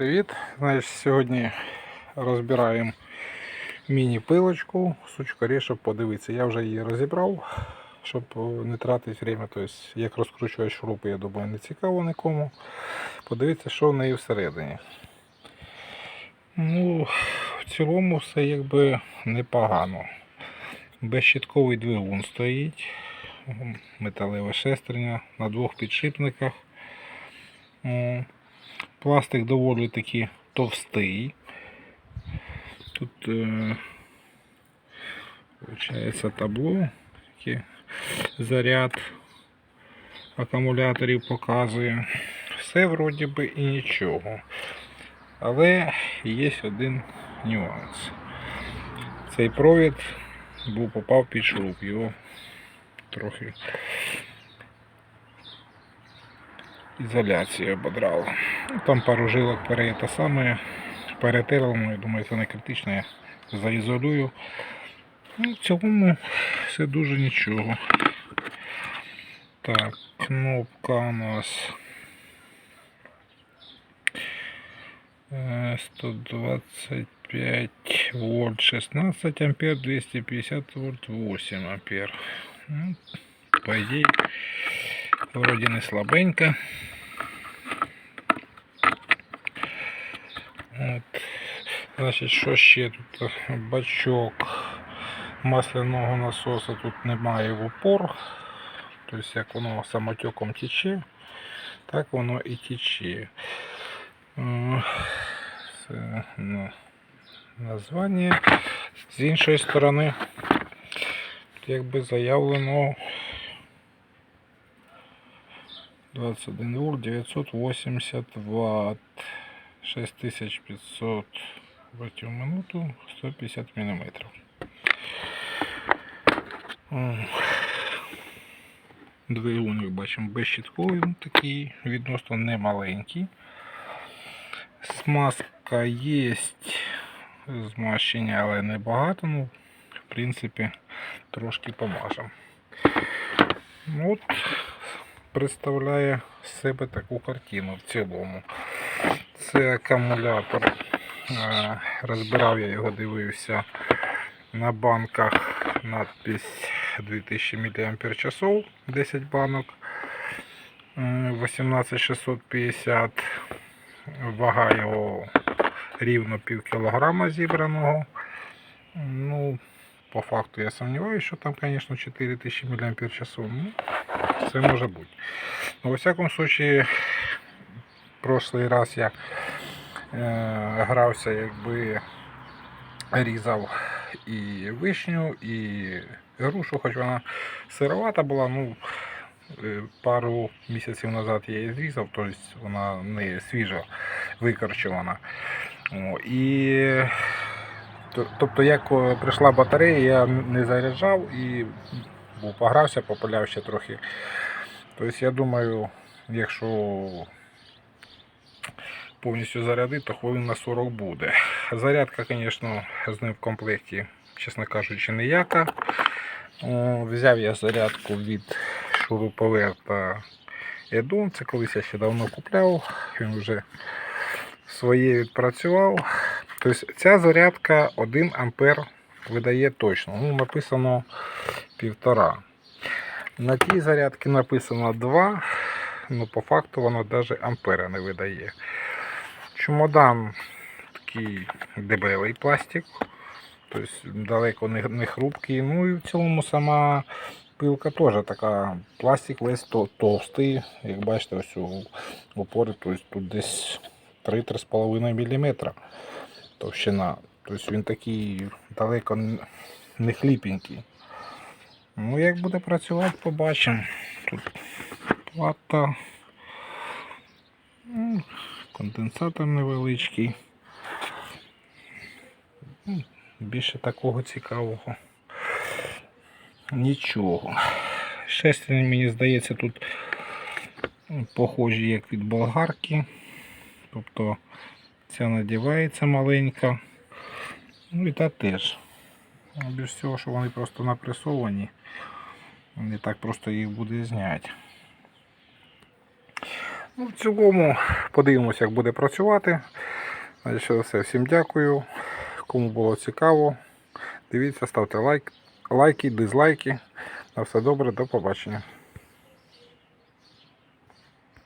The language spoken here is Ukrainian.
Привіт! Значить, сьогодні розбираємо міні-пилочку, сучкарі, щоб подивитися. Я вже її розібрав, щоб не тратити время. Тобто, як розкручувати шурупи, я думаю, не цікаво нікому. Подивитися, що в неї всередині. Ну, в цілому все якби непогано. Безщитковий двигун стоїть, металеве шестерня на двох підшипниках. Пластик доволі таки товстий. Тут е, виходить табло, заряд акумуляторів показує. Все вроді би і нічого. Але є один нюанс. Цей провід був попав під шуруп, його трохи ізоляцію ободрало. Там пару жилок пере, саме перетерло, ну, я думаю, це не критично, я заізолюю. Ну, в цілому все дуже нічого. Так, кнопка у нас е, 125 вольт 16 ампер, 250 вольт 8 ампер. Ну, по идее, вроде не слабенько. От. Значить, що ще тут? Бачок масляного насоса тут немає в упор. Тобто як воно самотеком тече, так воно і тече. Це ну, названня. З іншої сторони, якби заявлено 21 вольт 980 ватт 6500 ваттів в минуту 150 мм. Двигун, як бачимо, безщитковий, такий відносно немаленький. Смазка є, змащення, але небагато. Ну, в принципі, трошки помажемо. От представляє себе таку картину в цілому. Це акумулятор. Е, Розбирав я його, дивився на банках надпись 2000 мАч, 10 банок. Е, 18650. Вага його рівно пів кілограма зібраного. Ну, по факту я сумніваюся, що там, звісно, 4000 мАч. Ну, це може бути. Ну, во всякому случае, прошлий раз я е, грався, якби різав і вишню, і грушу, хоч вона сировата була, ну е, пару місяців назад я її зрізав, тобто вона не свіжа, викорчувана. О, і Тобто, як прийшла батарея, я не заряджав і був погрався, попиляв ще трохи. Тобто, я думаю, якщо повністю зарядити, то хвилин на 40 буде. Зарядка, звісно, з ним в комплекті, чесно кажучи, ніяка. Взяв я зарядку від шуруповерта Edun. Це колись я ще давно купляв. Він вже своє відпрацював. Тобто ця зарядка 1 ампер видає точно. Ну, написано 1,5. На тій зарядці написано 2, ну по факту воно навіть ампера не видає. Чемодан такий дебелий пластик, тобто далеко не, хрупкий. Ну і в цілому сама пилка теж така пластик весь товстий. Як бачите, ось у опори тобто тут десь 3-3,5 мм товщина. Тобто він такий далеко не хліпенький. Ну, як буде працювати, побачимо. Тут плата. Конденсатор невеличкий. Ну, Більше такого цікавого. Нічого. Шестерні, мені здається, тут ну, похожі як від болгарки. Тобто ця надівається маленька. Ну і та теж. Ну, Більш всього, що вони просто напресовані. Не так просто їх буде зняти. Ну, в цілому подивимося, як буде працювати. Значить, за все, всім дякую. Кому було цікаво, дивіться, ставте лайк, лайки, дизлайки. На все добре, до побачення.